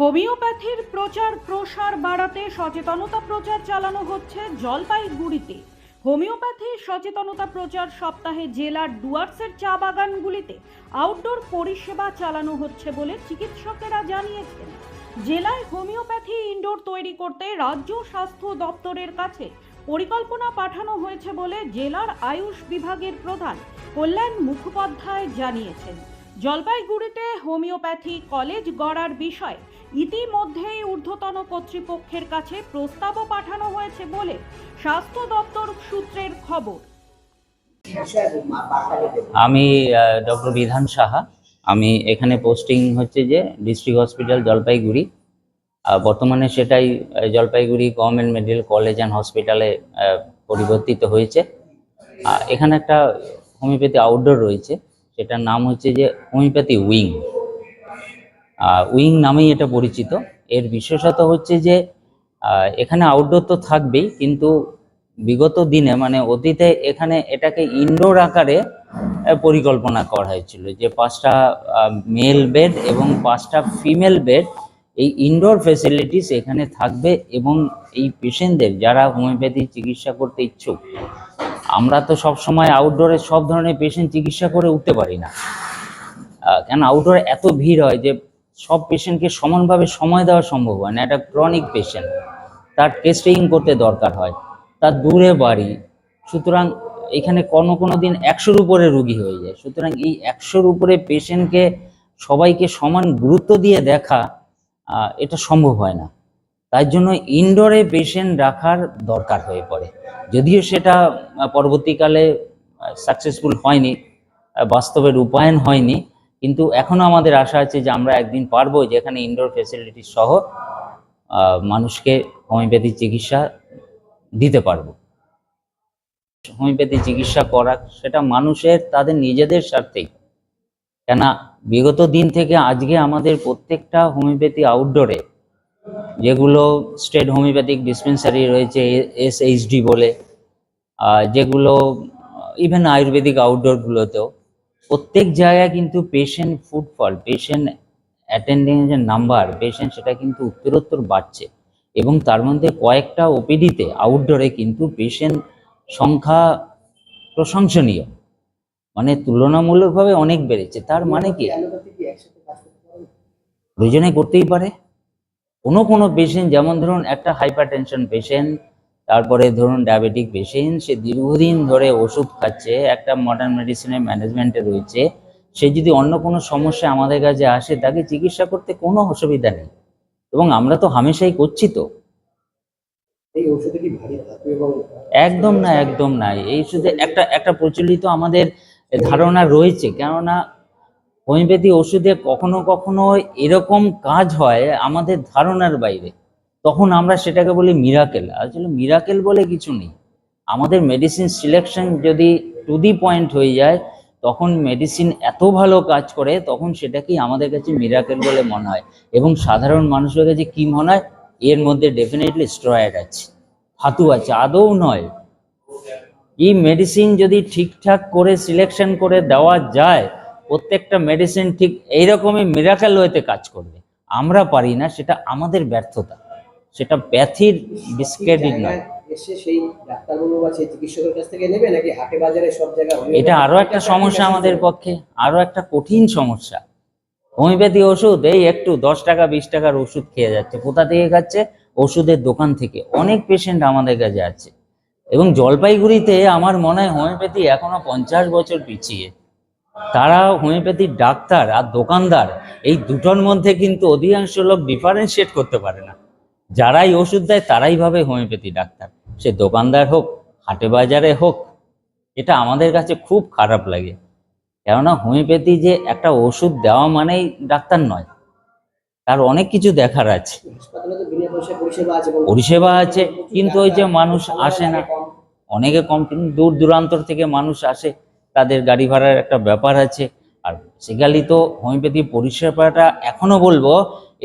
হোমিওপ্যাথির প্রচার প্রসার বাড়াতে সচেতনতা প্রচার চালানো হচ্ছে জলপাইগুড়িতে। হোমিওপ্যাথি সচেতনতা প্রচার সপ্তাহে জেলার ডুয়ার্সের চা বাগানগুলিতে আউটডোর পরিষেবা চালানো হচ্ছে বলে চিকিৎসকেরা জানিয়েছেন। জেলায় হোমিওপ্যাথি ইনডোর তৈরি করতে রাজ্য স্বাস্থ্য দপ্তরের কাছে পরিকল্পনা পাঠানো হয়েছে বলে জেলার আয়ুষ বিভাগের প্রধান কল্যাণ মুখোপাধ্যায় জানিয়েছেন। জলপাইগুড়িতে হোমিওপ্যাথি কলেজ গড়ার বিষয়ে ইতিমধ্যেই ঊর্ধ্বতন কর্তৃপক্ষের কাছে প্রস্তাবও পাঠানো হয়েছে বলে স্বাস্থ্য দপ্তর সূত্রের খবর। আমি ডক্টর বিধান সাহা। আমি এখানে পোস্টিং হচ্ছে যে ডিস্ট্রিক্ট হসপিটাল জলপাইগুড়ি। বর্তমানে সেটাই Jalpaiguri government medical college and হসপিটালে পরিবর্তিত হয়েছে। এখানে একটা হোমিওপ্যাথি আউটডোর রয়েছে। সেটার নাম হচ্ছে যে হোমিওপ্যাথি উইং। উইং নামেই এটা পরিচিত। এর বিশেষত হচ্ছে যে এখানে আউটডোর তো থাকবেই, কিন্তু বিগত দিনে মানে অতীতে এখানে এটাকে ইনডোর আকারে পরিকল্পনা করা হয়েছিল যে পাঁচটা মেল বেড এবং পাঁচটা ফিমেল বেড এই ইনডোর ফেসিলিটিস এখানে থাকবে এবং এই পেশেন্টদের যারা হোমিওপ্যাথি চিকিৎসা করতে ইচ্ছুক, আমরা তো সব সময় আউটডোরে সব ধরনের পেশেন্ট চিকিৎসা করে উঠতে পারি না। কেন আউটডোরে এত ভিড় হয় যে সব পেশেন্টকে সমানভাবে সময় দেওয়া সম্ভব হয় না। একটা ক্রনিক পেশেন্ট তার টেস্টিং করতে দরকার হয়। তার দূরে বাড়ি। সুতরাং এখানে কোনো কোনো দিন একশোর উপরে রুগী হয়ে যায়। সুতরাং এই একশোর উপরে পেশেন্টকে সবাইকে সমান গুরুত্ব দিয়ে দেখা এটা সম্ভব হয় না। তাই জন্য ইনডোরে পেশেন্ট রাখার দরকার হয়ে পড়ে। যদিও সেটা পরবর্তীকালে সাকসেসফুল হয়নি বাস্তবে রূপায়ণ হয়নি কিন্তু এখনও আমাদের আশা আছে যে আমরা একদিন পারব যেখানে ইনডোর ফেসিলিটি সহ মানুষকে হোমিওপ্যাথি চিকিৎসা দিতে পারব। হোমিওপ্যাথি চিকিৎসা করা সেটা মানুষের, তাদের নিজেদের স্বার্থেই। কেন বিগত দিন থেকে আজকে আমাদের প্রত্যেকটা হোমিওপ্যাথি আউটডোরে যেগুলো স্টেট হোমিওপ্যাথিক ডিসপেন্সারি রয়েছে এস এইচডি বলে যেগুলো ইভেন আয়ুর্বেদিক আউটডোরগুলোতেও প্রত্যেক জায়গায় কিন্তু পেশেন্ট ফুটফল পেশেন্ট অ্যাটেন্ডিং যে নাম্বার পেশেন্ট সেটা কিন্তু উত্তরোত্তর বাড়ছে। এবং তার মধ্যে কয়েকটা ওপিডিতে আউটডোরে কিন্তু পেশেন্ট সংখ্যা প্রশংসনীয়। মানে তুলনামূলকভাবে অনেক বেড়েছে। তার মানে কি? প্রয়োজনে করতেই পারে। কোনো কোনো পেশেন্ট যেমন ধরুন একটা হাইপার টেনশন পেশেন্ট তারপরে ধরুন ডায়াবেটিক পেশেন্ট সে দীর্ঘদিন ধরে ওষুধ খাচ্ছে একটা মডার্ন মেডিসিনের ম্যানেজমেন্টে রয়েছে সে যদি অন্য কোনো সমস্যা আমাদের কাছে আসে তাকে চিকিৎসা করতে কোনো অসুবিধা নেই। এবং আমরা তো হামেশাই করছি তো। একদম না একদম না। এই শুধু একটা একটা প্রচলিত আমাদের ধারণা রয়েছে কেননা হোমিওপ্যাথি ওষুধে কখনো কখনো এরকম কাজ হয় আমাদের ধারণার বাইরে। তখন আমরা সেটাকে বলি মিরাকেল আসলে মিরাকেল বলে কিছু নেই। আমাদের মেডিসিন সিলেকশন যদি টু দি পয়েন্ট হয়ে যায়, তখন মেডিসিন এত ভালো কাজ করে, তখন সেটাকেই আমাদের কাছে মিরাকেল বলে মনে হয়। এবং সাধারণ মানুষের কাছে কি মনে হয়? এর মধ্যে ডেফিনেটলি স্ট্রয়েড আছে ধাতু আছে, আদৌ নয়। এই মেডিসিন যদি ঠিকঠাক করে সিলেকশন করে দেওয়া যায়, প্রত্যেকটা মেডিসিন ঠিক এইরকমই মিরাকেল ওয়েতে কাজ করবে। আমরা পারি না, সেটা আমাদের ব্যর্থতা। সেটা প্যাথির ডিসক্রেডিট নয়। এটা আরও একটা সমস্যা আমাদের পক্ষে আরও একটা কঠিন সমস্যা। হোমিওপ্যাথি ওষুধ এই একটু দশ টাকা বিশ টাকার ওষুধ খেয়ে যাচ্ছে। কোথা থেকে খাচ্ছে? ওষুধের দোকান থেকে। অনেক পেশেন্ট আমাদের কাছে আছে। এবং জলপাইগুড়িতে আমার মনে হয় হোমিওপ্যাথি এখনও পঞ্চাশ বছর পিছিয়ে। তারা হোমিওপ্যাথির ডাক্তার আর দোকানদার এই দুটোর মধ্যে কিন্তু অধিকাংশ লোক ডিফারেন্সিয়েট করতে পারে না। যারাই ওষুধ দেয়, তারাই ভাবে হোমিওপ্যাথি ডাক্তার। সে দোকানদার হোক, হাটে বাজারে হোক, এটা আমাদের কাছে খুব খারাপ লাগে। কেননা হোমিওপ্যাথি যে একটা ওষুধ দেওয়া মানেই ডাক্তার নয়। তার অনেক কিছু দেখার আছে। পরিষেবা আছে, কিন্তু ওই যে মানুষ আসে না। অনেকে কম, দূর দূরান্তর থেকে মানুষ আসে, তাদের গাড়ি ভাড়ার একটা ব্যাপার আছে। আর বেসিক্যালি তো হোমিওপ্যাথি পরিষেবাটা এখনও বলব,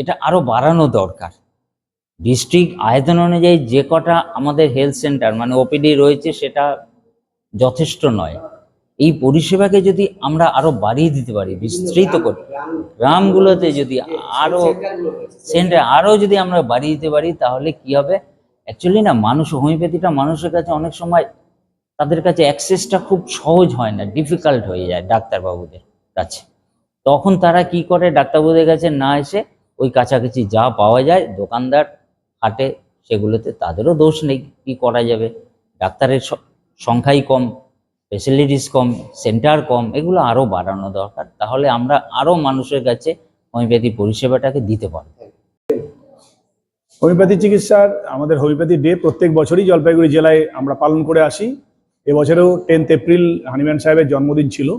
এটা আরও বাড়ানো দরকার। ডিস্ট্রিক্ট আয়তন অনুযায়ী যে কটা আমাদের হেলথ সেন্টার মানে ওপিডি রয়েছে সেটা যথেষ্ট নয়। এই পরিষেবাকে যদি আমরা আরও বাড়িয়ে দিতে পারি, বিস্তৃত করে গ্রাম- গ্রামগুলোতে যদি আরও সেন্টার আরও যদি আমরা বাড়িয়ে দিতে পারি, তাহলে কি হবে? অ্যাকচুয়ালি না, মানুষ, হোমিওপ্যাথিটা মানুষের কাছে অনেক সময় তাদের কাছে অ্যাক্সেসটা খুব সহজ হয় না ডিফিকাল্ট হয়ে যায় ডাক্তারবাবুদের কাছে। তখন তারা কি করে? ডাক্তারবাবুদের কাছে না এসে ওই কাছাকাছি যা পাওয়া যায়, দোকানদার হাটে সেগুলোতে তাদেরও দোষ নেই কি করা যাবে। ডাক্তারের সংখ্যাই কম ফেসিলিটিস কম সেন্টার কম, এগুলো আরও বাড়ানো দরকার। তাহলে আমরা আরও মানুষের কাছে হোমিওপ্যাথি পরিষেবাটাকে দিতে পারব। হোমিওপ্যাথি চিকিৎসার, আমাদের হোমিওপ্যাথি ডে প্রত্যেক বছরই জলপাইগুড়ি জেলায় আমরা পালন করে আসি। এবছরেও টেন্থ এপ্রিল হানিম্যান সাহেবের জন্মদিন ছিল।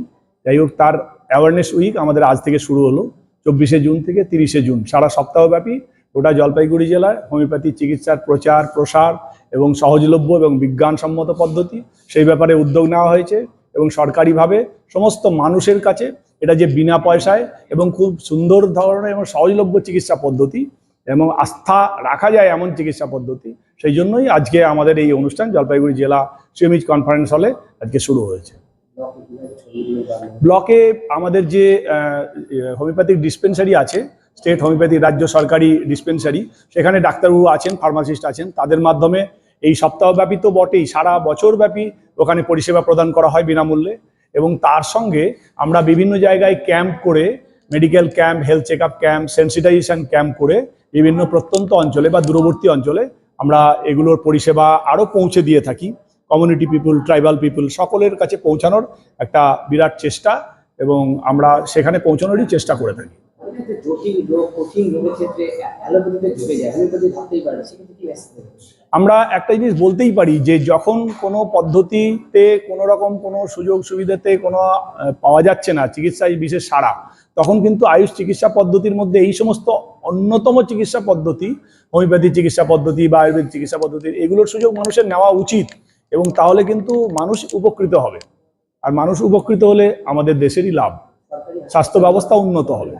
যাই হোক, তার অ্যাওয়ারনেস উইক আমাদের আজ থেকে শুরু হলো, চব্বিশে জুন থেকে তিরিশে জুন, সারা সপ্তাহব্যাপী গোটা জলপাইগুড়ি জেলায় হোমিওপ্যাথি চিকিৎসার প্রচার প্রসার এবং সহজলভ্য এবং বিজ্ঞানসম্মত পদ্ধতি সেই ব্যাপারে উদ্যোগ নেওয়া হয়েছে এবং সরকারিভাবে সমস্ত মানুষের কাছে এটা যে বিনা পয়সায় এবং খুব সুন্দর ধরনের এবং সহজলভ্য চিকিৎসা পদ্ধতি এবং আস্থা রাখা যায় এমন চিকিৎসা পদ্ধতি সেই জন্যই আজকে আমাদের এই অনুষ্ঠান জলপাইগুড়ি জেলা সিএমইচ কনফারেন্স হলে আজকে শুরু হয়েছে। ব্লকে আমাদের যে হোমিওপ্যাথিক ডিসপেন্সারি আছে স্টেট হোমিওপ্যাথি রাজ্য সরকারি ডিসপেন্সারি সেখানে ডাক্তারবাবু আছেন ফার্মাসিস্ট আছেন। তাদের মাধ্যমে এই সপ্তাহব্যাপী তো বটেই, সারা বছরব্যাপী ওখানে পরিষেবা প্রদান করা হয় বিনামূল্যে। এবং তার সঙ্গে আমরা বিভিন্ন জায়গায় ক্যাম্প করে medical camp health check up camp sensitisation camp করে বিভিন্ন প্রত্যন্ত অঞ্চলে বা দূরবর্তী অঞ্চলে আমরা এগুলোর পরিষেবা আরও পৌঁছে দিয়ে থাকি। কমিউনিটি পিপুল ট্রাইবাল পিপুল সকলের কাছে পৌঁছানোর একটা বিরাট চেষ্টা এবং আমরা সেখানে পৌঁছানোরই চেষ্টা করে থাকি। ক্ষেত্রে জটিল রোগ কঠিন রোগের ক্ষেত্রে অ্যালোপ্যাথিতে যায় হোমিওপ্যাথি ভাবতেই পারে সেক্ষেত্রে কি আমরা একটা জিনিস বলতেই পারি যে যখন কোনো পদ্ধতিতে কোনো রকম কোনো সুযোগ সুবিধাতে কোনো পাওয়া যাচ্ছে না চিকিৎসায় বিশেষ সারা তখন কিন্তু আয়ুষ চিকিৎসা পদ্ধতির মধ্যে এই সমস্ত অন্যতম চিকিৎসা পদ্ধতি হোমিওপ্যাথি চিকিৎসা পদ্ধতি বা আয়ুর্বেদ চিকিৎসা পদ্ধতি এগুলোর সুযোগ মানুষের নেওয়া উচিত এবং তাহলে কিন্তু মানুষ উপকৃত হবে। আর মানুষ উপকৃত হলে আমাদের দেশেরই লাভ। স্বাস্থ্য ব্যবস্থা উন্নত হবে।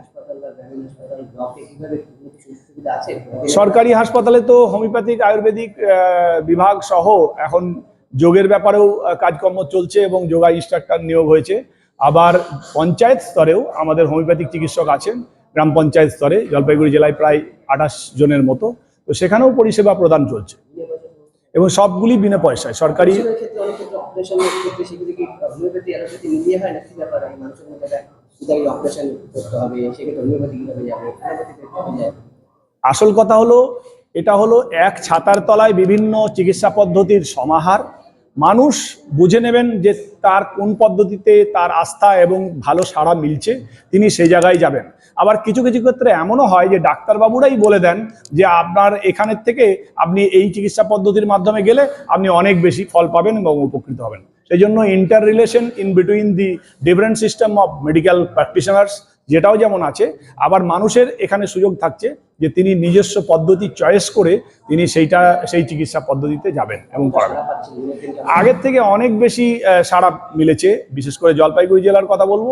সরকারি হাসপাতালে তো হোমিওপ্যাথিক আয়ুর্বেদিক বিভাগ সহ এখন যোগের ব্যাপারেও কাজকর্ম চলছে এবং যোগা ইনস্ট্রাক্টর নিয়োগ হয়েছে। আবার পঞ্চায়েত স্তরেও আমাদের হোমিওপ্যাথিক চিকিৎসক আছেন গ্রাম পঞ্চায়েত স্তরে জলপাইগুড়ি জেলায় প্রায় আঠাশ জনের মতো। তো সেখানেও পরিষেবা প্রদান চলছে। এবং সবগুলি বিনা পয়সায় সরকারি আসল কথা হলো, এটা হলো এক ছাতার তলায় বিভিন্ন চিকিৎসা পদ্ধতির সমাহার। মানুষ বুঝে নেবেন যে তার কোন পদ্ধতিতে তার আস্থা এবং ভালো সাড়া মিলছে, তিনি সেই জায়গায় যাবেন। আবার কিছু কিছু ক্ষেত্রে এমনও হয় যে ডাক্তারবাবুরাই বলে দেন যে আপনার এখানের থেকে আপনি এই চিকিৎসা পদ্ধতির মাধ্যমে গেলে আপনি অনেক বেশি ফল পাবেন এবং উপকৃত হবেন। সেই জন্য interrelation in between the different system of medical practitioners যেটাও যেমন আছে, আবার মানুষের এখানে সুযোগ থাকছে যে তিনি নিজস্ব পদ্ধতি চয়েস করে তিনি সেইটা, সেই চিকিৎসা পদ্ধতিতে যাবেন এবং করাবেন। আগের থেকে অনেক বেশি সাড়া মিলেছে, বিশেষ করে জলপাইগুড়ি জেলার কথা বলব।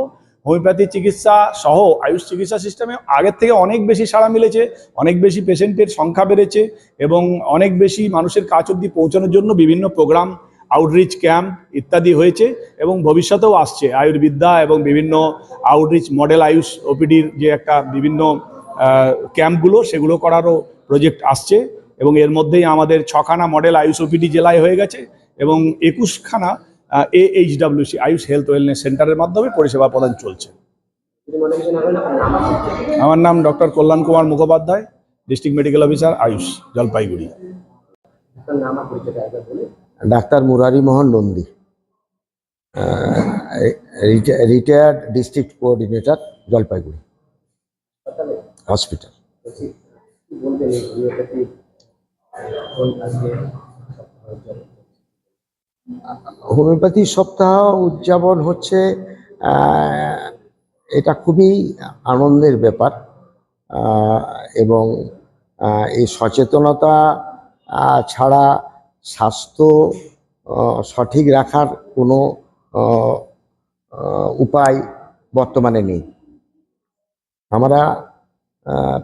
হোমিওপ্যাথি চিকিৎসা সহ আয়ুষ চিকিৎসা সিস্টেমে আগের থেকে অনেক বেশি সাড়া মিলেছে, অনেক বেশি পেশেন্টের সংখ্যা বেড়েছে এবং অনেক বেশি মানুষের কাছ অব্দি পৌঁছানোর জন্য বিভিন্ন প্রোগ্রাম আউটরিচ ক্যাম্প ইত্যাদি হয়েছে এবং ভবিষ্যতেও আসছে আয়ুর্বিদ্যা এবং বিভিন্ন আউটরিচ মডেল আয়ুষ ওপিডির যে একটা বিভিন্ন ক্যাম্পগুলো সেগুলো করারও প্রজেক্ট আসছে এবং এর মধ্যেই আমাদের ছখানা মডেল আয়ুষ ওপিডি জেলায় হয়ে গেছে এবং একুশখানা A H W C AYUSH health wellness সেন্টারের মাধ্যমে পরিষেবা প্রদান চলছে? আমার নাম doctor Kalyan Kumar Mukhopadhyay district medical officer AYUSH, Jalpaiguri নাম বলে doctor Murari Mohan Nandi retired district coordinator Jalpaiguri hospital homoeopathy সপ্তাহ উদযাপন হচ্ছে এটা খুবই আনন্দের ব্যাপার এবং এই সচেতনতা ছাড়া স্বাস্থ্য সঠিক রাখার কোনো উপায় বর্তমানে নেই। আমরা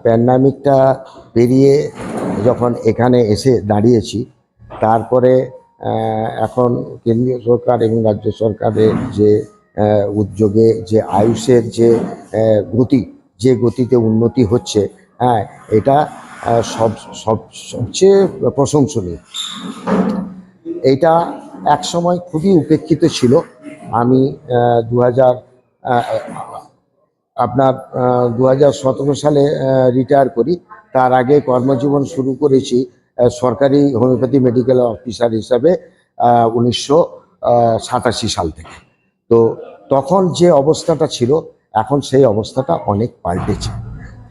প্যান্ডামিকটা পেরিয়ে যখন এখানে এসে দাঁড়িয়েছি, তারপরে এখন কেন্দ্রীয় সরকার এবং রাজ্য সরকারের যে উদ্যোগে যে আয়ুষের যে গতি, যে গতিতে উন্নতি হচ্ছে হ্যাঁ এটা সব সব, সবচেয়ে প্রশংসনীয়। এইটা এক সময় খুবই উপেক্ষিত ছিল। আমি দু হাজার আপনার দু হাজার সতেরো সালে রিটায়ার করি। তার আগে কর্মজীবন শুরু করেছি সরকারি হোমিওপ্যাথি মেডিকেল অফিসার হিসাবে উনিশশো সাতাশি সাল থেকে। তো তখন যে অবস্থাটা ছিল, এখন সেই অবস্থাটা অনেক পাল্টেছে।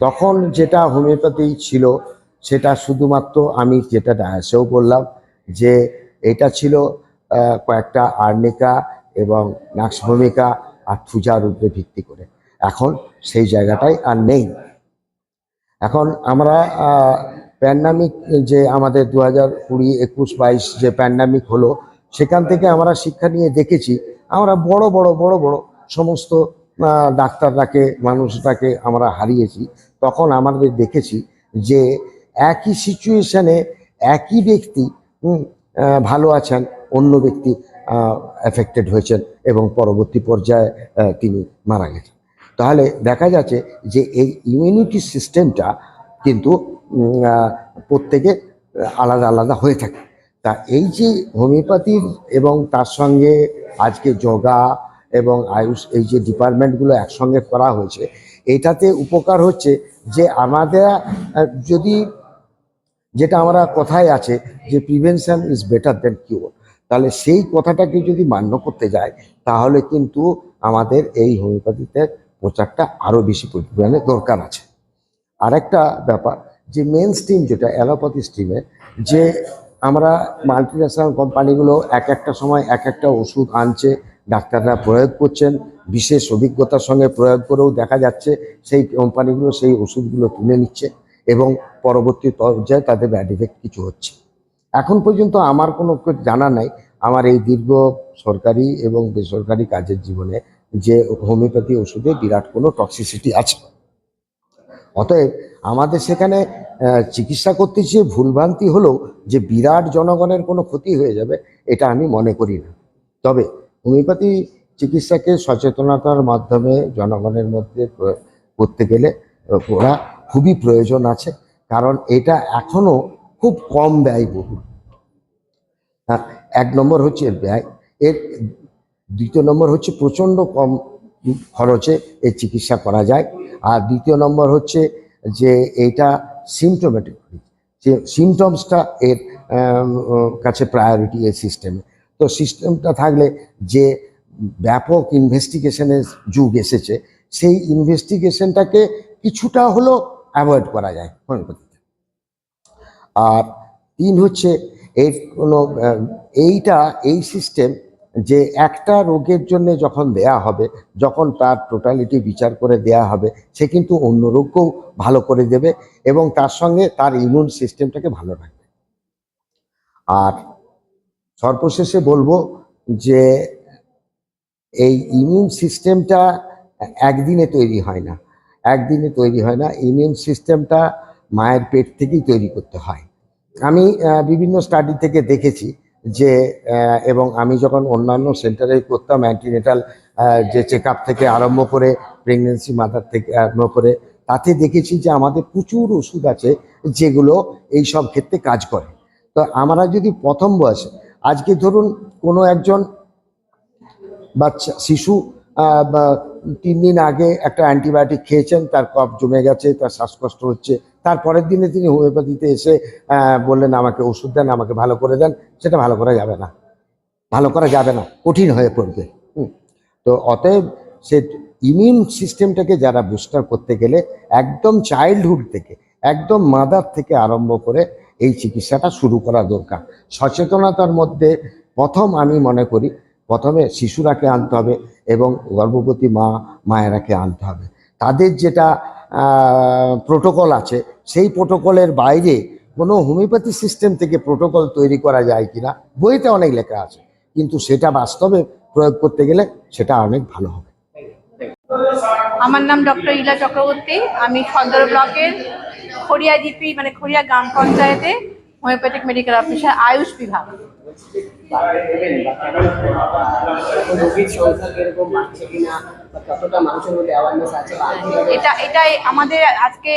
তখন যেটা হোমিওপ্যাথি ছিল সেটা শুধুমাত্র আমি যেটা ডায়াসেও বললাম যে এটা ছিল কয়েকটা আর্নিকা এবং নাক্স ভূমিকা আর থুজার উপরে ভিত্তি করে। এখন সেই জায়গাটাই আর নেই। এখন আমরা প্যান্ডামিক যে আমাদের দু হাজার কুড়ি একুশ বাইশ যে প্যান্ডামিক হলো সেখান থেকে আমরা শিক্ষা নিয়ে দেখেছি আমরা বড় বড় বড় বড় সমস্ত আহ, ডাক্তাররাকে মানুষটাকে আমরা হারিয়েছি। তখন আমাদের দেখেছি যে একই সিচুয়েশানে একই ব্যক্তি ভালো আছেন, অন্য ব্যক্তি এফেক্টেড হয়েছেন এবং পরবর্তী পর্যায়ে তিনি মারা গেছেন। তাহলে দেখা যাচ্ছে যে এই ইমিউনিটি সিস্টেমটা কিন্তু প্রত্যেকে আলাদা আলাদা হয়ে থাকে। তা এই যে হোমিওপ্যাথির এবং তার সঙ্গে আজকে যোগা এবং আয়ুষ, এই যে ডিপার্টমেন্টগুলো একসঙ্গে করা হয়েছে, এটাতে উপকার হচ্ছে যে আমাদের যদি যেটা আমরা কথায় আছে যে prevention is better than cure তাহলে সেই কথাটাকে যদি মান্য করতে যায়, তাহলে কিন্তু আমাদের এই হোমিওপ্যাথিতে প্রচারটা আরও বেশি পরিমাণে দরকার আছে। আরেকটা ব্যাপার, যে মেন স্ট্রিম যেটা অ্যালোপ্যাথি স্ট্রিমে যে আমরা মাল্টি ন্যাশনাল কোম্পানিগুলো এক একটা সময় এক একটা ওষুধ আনছে ডাক্তাররা প্রয়োগ করছেন, বিশেষ অভিজ্ঞতার সঙ্গে প্রয়োগ করেও দেখা যাচ্ছে সেই কোম্পানিগুলো সেই ওষুধগুলো তুলে নিচ্ছে এবং পরবর্তী পর্যায়ে তাদের ব্যাড ইফেক্ট কিছু হচ্ছে। এখন পর্যন্ত আমার কোনো জানা নাই, আমার এই দীর্ঘ সরকারি এবং বেসরকারি কাজের জীবনে যে হোমিওপ্যাথি ওষুধে বিরাট কোনো টক্সিসিটি আছে। অতএব আমাদের সেখানে চিকিৎসা করতে চেয়ে ভুলভ্রান্তি হলেও যে বিরাট জনগণের কোনো ক্ষতি হয়ে যাবে, এটা আমি মনে করি না। তবে হোমিওপ্যাথি চিকিৎসাকে সচেতনতার মাধ্যমে জনগণের মধ্যে করতে গেলে ওরা খুবই প্রয়োজন আছে, কারণ এটা এখনও খুব কম ব্যয়বহুল। হ্যাঁ এক নম্বর হচ্ছে ব্যয়, এর দ্বিতীয় নম্বর হচ্ছে প্রচণ্ড কম খরচে এর চিকিৎসা করা যায়, আর দ্বিতীয় নম্বর হচ্ছে যে এটা সিমটোমেটিক যে সিমটমসটা এর কাছে প্রায়োরিটি এই সিস্টেমে তো সিস্টেমটা থাকলে যে ব্যাপক ইনভেস্টিগেশনের যুগ এসেছে, সেই ইনভেস্টিগেশনটাকে কিছুটা হলেও অ্যাভয়েড করা যায় হোমিওপ্যাথিতে আর তিন হচ্ছে, এর কোনো এইটা, এই সিস্টেম যে একটা রোগের জন্য যখন দেয়া হবে, যখন তার টোটালিটি বিচার করে দেয়া হবে, সে কিন্তু অন্য রোগকেও ভালো করে দেবে এবং তার সঙ্গে তার ইমিউন সিস্টেমটাকে ভালো রাখবে। আর সর্বশেষে বলব যে এই ইমিউন সিস্টেমটা একদিনে তৈরি হয় না। একদিনে তৈরি হয় না ইমিউন সিস্টেমটা মায়ের পেট থেকেই তৈরি করতে হয়। আমি বিভিন্ন স্টাডি থেকে দেখেছি যে এবং আমি যখন অন্যান্য সেন্টারে করতাম অ্যান্টিনেটাল যে চেক থেকে আরম্ভ করে প্রেগনেন্সি মাদার থেকে আরম্ভ করে, তাতে দেখেছি যে আমাদের প্রচুর ওষুধ আছে যেগুলো এই সব ক্ষেত্রে কাজ করে। তো আমরা যদি প্রথম বয়সে আজকে ধরুন কোনো একজন বাচ্চা, শিশু তিন দিন আগে একটা অ্যান্টিবায়োটিক খেয়েছেন, তার কফ জমে গেছে, তার শ্বাসকষ্ট হচ্ছে তারপরের দিনে তিনি হোমিওপ্যাথিতে এসে বললেন, আমাকে ওষুধ দেন, আমাকে ভালো করে দেন। সেটা ভালো করা যাবে না। ভালো করা যাবে না, কঠিন হয়ে পড়বে। তো অতএব সে ইমিউন সিস্টেমটাকে যারা বুস্টার করতে গেলে একদম চাইল্ডহুড থেকে, একদম মাদার থেকে আরম্ভ করে এই চিকিৎসাটা শুরু করা দরকার। সচেতনতার মধ্যে প্রথম আমি মনে করি, প্রথমে শিশুরাকে আনতে হবে এবং গর্ভবতী মা, মায়েরাকে আনতে হবে। তাদের যেটা প্রোটোকল আছে, সেই প্রোটোকলের বাইরে কোনো হোমিওপ্যাথি সিস্টেম থেকে প্রোটোকল তৈরি করা যায় কিনা, বইতে অনেক লেখা আছে। কিন্তু সেটা বাস্তবে প্রয়োগ করতে গেলে সেটা অনেক ভালো হবে। আমার নাম ডক্টর ইলা চক্রবর্তী, আমি সদর ব্লকের খড়িয়া জিপি মানে খড়িয়া গ্রাম পঞ্চায়েতে হোমিওপ্যাথিক মেডিকেল অফিসার আয়ুষ বিভাগ। এটা এটাই আমাদের আজকে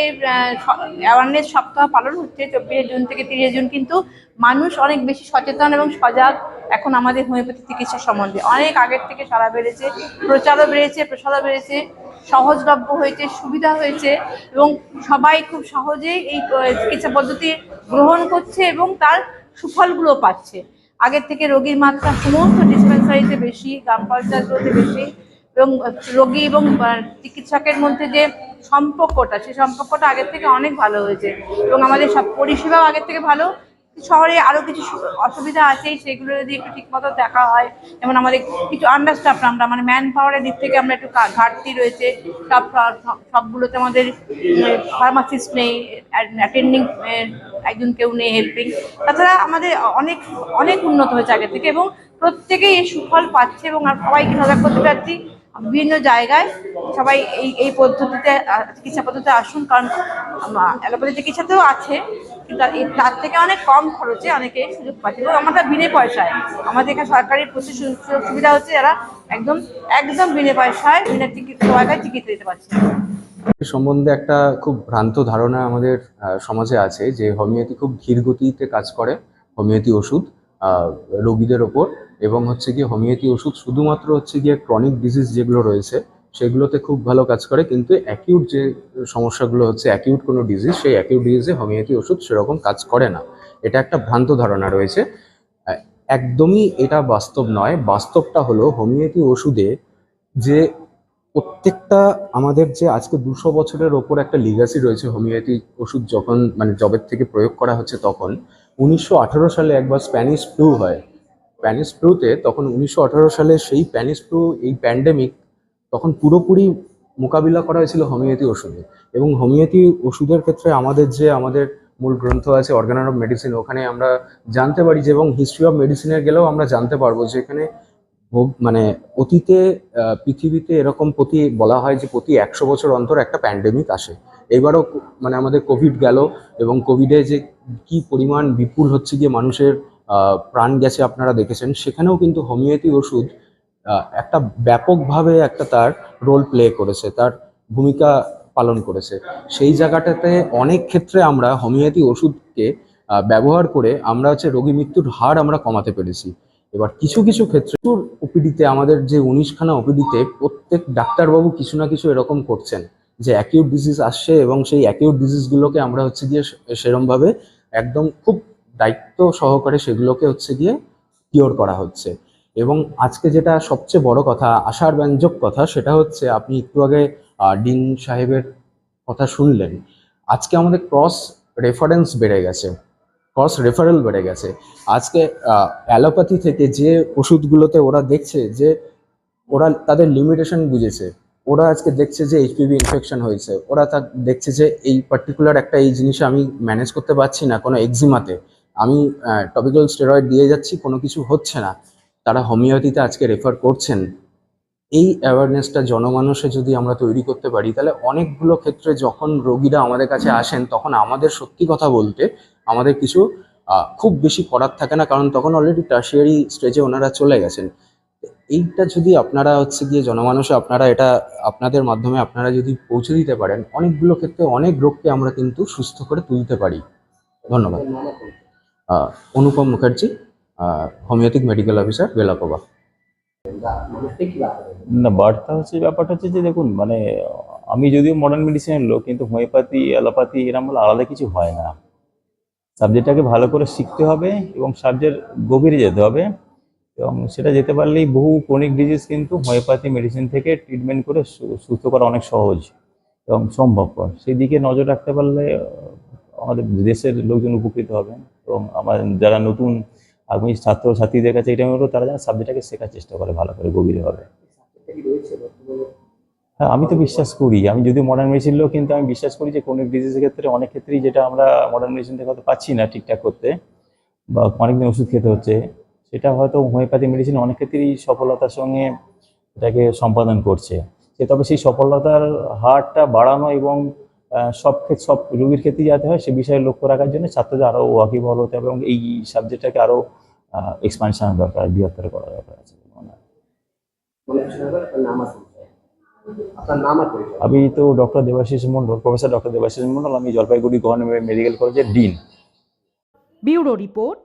অ্যাওয়ারনেস সপ্তাহ পালন হচ্ছে, চব্বিশে জুন থেকে তিরিশে জুন, কিন্তু মানুষ অনেক বেশি সচেতন এবং সজাগ এখন আমাদের হোমিওপ্যাথি চিকিৎসা সম্বন্ধে। অনেক আগের থেকে সারা বেড়েছে, প্রচারও বেড়েছে, প্রসারও বেড়েছে, সহজলভ্য হয়েছে, সুবিধা হয়েছে এবং সবাই খুব সহজেই এই চিকিৎসা পদ্ধতি গ্রহণ করছে এবং তার সুফলগুলো পাচ্ছে। আগের থেকে রোগীর মাত্রা সমস্ত ডিসপেন্সারিতে বেশি, গ্রাম পঞ্চায়েতগুলোতে বেশি এবং রোগী এবং চিকিৎসকের মধ্যে যে সম্পর্কটা, সেই সম্পর্কটা আগের থেকে অনেক ভালো হয়েছে এবং আমাদের সব পরিষেবাও আগের থেকে ভালো। শহরে আরও কিছু অসুবিধা আছে সেগুলো যদি একটু ঠিক মতো দেখা হয়, যেমন আমাদের কিছু আন্ডারস্টাফ আমরা মানে ম্যান পাওয়ারের দিক থেকে আমরা একটু ঘাটতি রয়েছে। সব, সব- সবগুলোতে আমাদের ফার্মাসিস্ট নেই অ্যাটেন্ডিং একজন কেউ নেই হেল্পিং তাছাড়া আমাদের অনেক অনেক উন্নত হয়েছে আগের থেকে এবং প্রত্যেকেই এর সুফল পাচ্ছে এবং আর সবাইকে সজাগ করতে পারছি। বিভিন্ন জায়গায় সবাই এই এই পদ্ধতিতে চিকিৎসা পদ্ধতিতে আসুন, কারণ অ্যালোপ্যাথি চিকিৎসাতেও আছে, কিন্তু তার- থেকে অনেক কম খরচে অনেকে সুযোগ পাচ্ছে। এবং আমাদের বিনে পয়সায়, আমাদের এখানে সরকারি প্রচুর সুযোগ সুবিধা হচ্ছে, যারা একদম একদম বিনে পয়সায়, বিনা পয়সায় চিকিৎসা দিতে পারছে। সম্বন্ধে একটা খুব ভ্রান্ত ধারণা আমাদের সমাজে আছে যে, হোমিওপ্যাথি খুব ধীর গতিতে কাজ করে, হোমিওপ্যাথি ওষুধ। রোগীদের ওপর এবং হচ্ছে গিয়ে হোমিওপ্যাথি ওষুধ শুধুমাত্র হচ্ছে গিয়ে ক্রনিক ডিজিজ যেগুলো রয়েছে, সেগুলোতে খুব ভালো কাজ করে, কিন্তু অ্যাকিউট যে সমস্যাগুলো হচ্ছে অ্যাকিউট কোনো ডিজিজ সেই অ্যাকিউট ডিজিজে হোমিওপ্যাথি ওষুধ সেরকম কাজ করে না। এটা একটা ভ্রান্ত ধারণা রয়েছে। একদমই এটা বাস্তব নয়। বাস্তবটা হলো হোমিওপ্যাথি ওষুধে যে প্রত্যেকটা আমাদের যে আজকে দুশো বছরের ওপর একটা লিগাসি রয়েছে হোমিওপ্যাথি ওষুধ যখন মানে জবের থেকে প্রয়োগ করা হচ্ছে তখন উনিশশো আঠারো সালে একবার স্প্যানিশ ফ্লু হয়। স্প্যানিশ ফ্লুতে তখন উনিশশো আঠারো সালে সেই স্প্যানিশ ফ্লু, এই প্যান্ডেমিক তখন পুরোপুরি মোকাবিলা করা হয়েছিল হোমিওপ্যাথি ওষুধে। এবং হোমিওপ্যাথি ওষুধের ক্ষেত্রে আমাদের যে আমাদের মূল গ্রন্থ আছে অর্গানার অফ মেডিসিন ওখানে আমরা জানতে পারি যে এবং হিস্ট্রি অফ মেডিসিনের গেলেও আমরা জানতে পারব যে এখানে মানে অতীতে পৃথিবীতে এরকম প্রতি বলা হয় যে প্রতি একশো বছর অন্তর একটা প্যান্ডেমিক আসে। এবারও মানে আমাদের কোভিড গেল এবং কোভিডে যে কি পরিমাণ বিপুল হচ্ছে গিয়ে মানুষের প্রাণ গেছে আপনারা দেখেছেন, সেখানেও কিন্তু হোমিওপ্যাথি ওষুধ একটা ব্যাপকভাবে একটা তার রোল প্লে করেছে, তার ভূমিকা পালন করেছে। সেই জায়গাটাতে অনেক ক্ষেত্রে আমরা হোমিওপ্যাথি ওষুধকে ব্যবহার করে আমরা হচ্ছে রোগী মৃত্যুর হার আমরা কমাতে পেরেছি। এবার কিছু কিছু ক্ষেত্রে ওপিডিতে, আমাদের যে উনিশখানা ওপিডিতে প্রত্যেক ডাক্তারবাবু কিছু না কিছু এরকম করছেন। যে অ্যাকিউট ডিজিজ আসছে এবং সেই অ্যাকিউট ডিজিজগুলোকে আমরা হচ্ছে গিয়ে সেরমভাবে একদম খুব দায়িত্ব সহকারে সেগুলোকে হচ্ছে গিয়ে কিওর করা হচ্ছে। এবং আজকে যেটা সবচেয়ে বড় কথা আশার ব্যঞ্জক কথা, সেটা হচ্ছে আপনি একটু আগে ডিন সাহেবের কথা শুনলেন। আজকে আমাদের ক্রস রেফারেন্স বেড়ে গেছে। ক্রস রেফারেল বেড়ে গেছে। আজকে অ্যালোপ্যাথি থেকে যে ওষুধগুলোতে ওরা দেখছে যে ওরা তাদের লিমিটেশন বুঝেছে। ওরা আজকে দেখছে যে এইচপিভি ইনফেকশন হয়েছে। ওরা তা দেখছে যে এই পার্টিকুলার একটা এই জিনিস আমি ম্যানেজ করতে পারছি না কোনো এক্সিমাতে আমি টপিক্যাল স্টেরয়েড দিয়ে যাচ্ছি, কোনো কিছু হচ্ছে না। তারা হোমিওপ্যাথিতে আজকে রেফার করছেন। এই অ্যাওয়ারনেসটা জনমানসে যদি আমরা তৈরি করতে পারি, তাহলে অনেকগুলো ক্ষেত্রে যখন রোগীরা আমাদের কাছে আসেন, তখন আমাদের সত্যি কথা বলতে আমাদের কিছু খুব বেশি করার থাকে না। কারণ তখন অলরেডি টার্সিয়ারি স্টেজে ওনারা চলে গেছেন। এইটা যদি আপনারা হচ্ছে গিয়ে জনমানুষে আপনারা এটা আপনাদের মাধ্যমে আপনারা যদি পৌঁছে দিতে পারেন, অনেকগুলো ক্ষেত্রে অনেক রোগকে আমরা কিন্তু সুস্থ করে তুলতে পারি। ধন্যবাদ। Anupam Mukherjee homoeopathic medical officer Belakoba? না, বার্তা হচ্ছে, ব্যাপারটা হচ্ছে যে দেখুন মানে আমি যদিও মডার্ন মেডিসিনের লোক, কিন্তু হোমিওপ্যাথি অ্যালোপ্যাথি এরম বলে আলাদা কিছু হয় না। সাবজেক্টটাকে ভালো করে শিখতে হবে এবং সাবজেক্ট গভীরে যেতে হবে। এবং সেটা যেতে পারলেই বহু ক্রনিক ডিজিজ কিন্তু হোমিওপ্যাথি মেডিসিন থেকে ট্রিটমেন্ট করে সুস্থ করা অনেক সহজ এবং সম্ভবপর। সেই দিকে নজর রাখতে পারলে আমাদের দেশের লোকজন উপকৃত হবেন এবং আমার যারা নতুন আগামী ছাত্র ছাত্রীদের কাছে এটা হলো তারা যেন সাবজেক্টটাকে শেখার চেষ্টা করে, ভালো করে গভীরভাবে হ্যাঁ আমি তো বিশ্বাস করি। আমি যদি মডার্ন মেডিসিন লোক কিন্তু আমি বিশ্বাস করি যে ক্রনিক ডিজিজের ক্ষেত্রে অনেক ক্ষেত্রেই যেটা আমরা মডার্ন মেডিসিন থেকে হয়তো পাচ্ছি না ঠিকঠাক করতে বা অনেকদিন ওষুধ খেতে হচ্ছে। সেটা হয়তো হোমিওপ্যাথি মেডিসিন অনেক ক্ষেত্রেই সফলতার সঙ্গে এটাকে সম্পাদন করছে। সে তবে সেই সফলতার হারটা বাড়ানো এবং সব ক্ষেত্রে সব রোগীর ক্ষেত্রে যাতে হয় সে বিষয়ে লক্ষ্য রাখার জন্য ছাত্রদের আরও ওয়াকিবহল হতে হবে এবং এই সাবজেক্টটাকে আরও এক্সপানশন দরকার, বৃহত্তর করা দরকার আছে আমি তো doctor Debashis Mondal professor doctor Debashis Mondal, আমি জলপাইগুড়ি গভর্নমেন্ট মেডিকেল কলেজের dean bureau report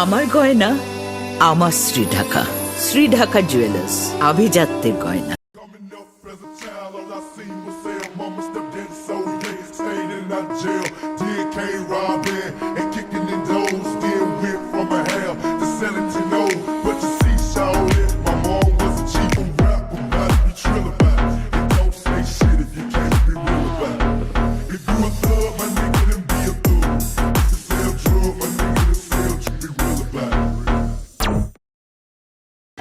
আমার গয়না আমার শ্রী ঢাকা শ্রী ঢাকা জুয়েলার্স আভিজাত্যের গয়না।